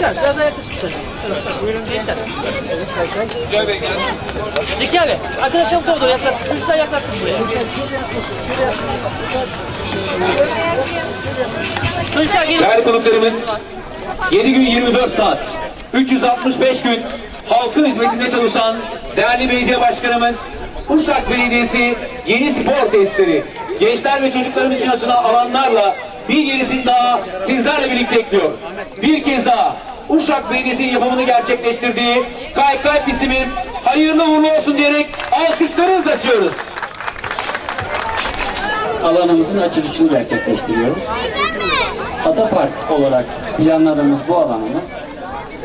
Biraz daha yaklaşık. Buyurun gençler. Zeki abi, arkadaşlar bu tarafa doğru yaklaşsın. Çocuklar yaklaşsın buraya. Çocuklar gelin. Değerli konuklarımız 7 gün 24 saat 365 gün halkın hizmetinde çalışan değerli belediye başkanımız Uşak Belediyesi yeni spor tesisleri gençler ve çocuklarımız için açılan alanlarla bir gerisini daha sizlerle birlikte ekliyor. Bir kez daha Uşak Belediyesi'nin yapımını gerçekleştirdiği kaykay pistimiz hayırlı uğurlu olsun diyerek alkışlarınızla açıyoruz. alanımızın açılışını gerçekleştiriyoruz. Atapark olarak planladığımız bu alanımız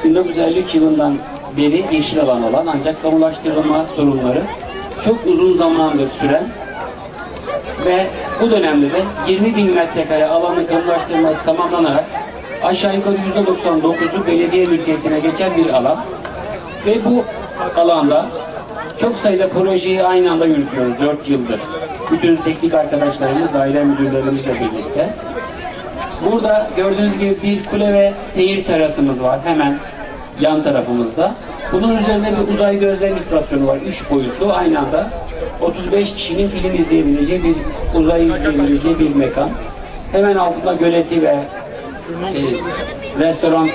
1953 yılından beri yeşil alan olan ancak kamulaştırılma sorunları çok uzun zamandır süren ve bu dönemde de 20 bin metrekare alanın kamulaştırılması tamamlanarak aşağı yukarı %99'u belediye mülkiyetine geçen bir alan ve bu alanda çok sayıda projeyi aynı anda yürütüyoruz 4 yıldır. Bütün teknik arkadaşlarımız, daire müdürlerimizle birlikte. Burada gördüğünüz gibi bir kule ve seyir terasımız var hemen yan tarafımızda. Bunun üzerinde bir uzay gözlem istasyonu var. 3 boyutlu aynı anda 35 kişinin film izleyebileceği bir uzay izleyebileceği bir mekan. Hemen altında göleti ve e, restoran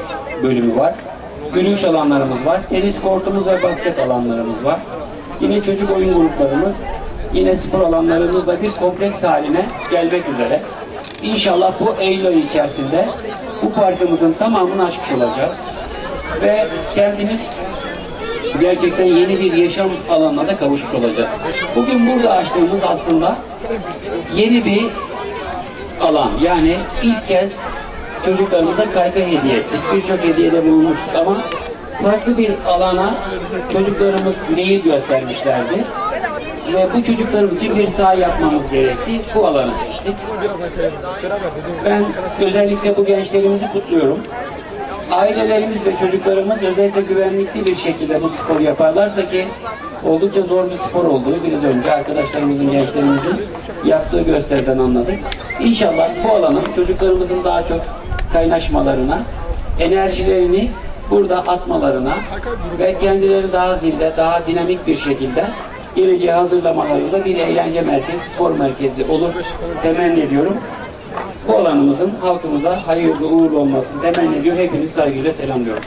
bölümü var. Yürüyüş alanlarımız var. Tenis kortumuz ve basket alanlarımız var. Yine çocuk oyun gruplarımız, yine spor alanlarımızla bir kompleks haline gelmek üzere. İnşallah bu Eylül ayı içerisinde bu parkımızın tamamını açmış olacağız. Ve kendimiz gerçekten yeni bir yaşam alanına da kavuşmuş olacağız. Bugün burada açtığımız aslında yeni bir alan. Yani ilk kez çocuklarımıza kaykay hediye ettik. Birçok hediyede bulunmuştuk ama farklı bir alana çocuklarımız meyil göstermişlerdi. Ve bu çocuklarımız için bir saha yapmamız gerekti. Bu alanı seçtik. Ben özellikle bu gençlerimizi kutluyorum. Ailelerimiz ve çocuklarımız özellikle güvenlikli bir şekilde bu sporu yaparlarsa ki oldukça zor bir spor olduğu biraz önce arkadaşlarımızın, gençlerimizin yaptığı gösteriden anladık. İnşallah bu alanın çocuklarımızın daha çok kaynaşmalarına, enerjilerini burada atmalarına ve kendileri daha zinde, daha dinamik bir şekilde geleceğe hazırlamalarında bir eğlence merkezi, spor merkezi olur temenni ediyorum. Bu alanımızın halkımıza hayırlı uğurlu olmasını temenni ediyor. Hepinizi saygıyla selamlıyorum.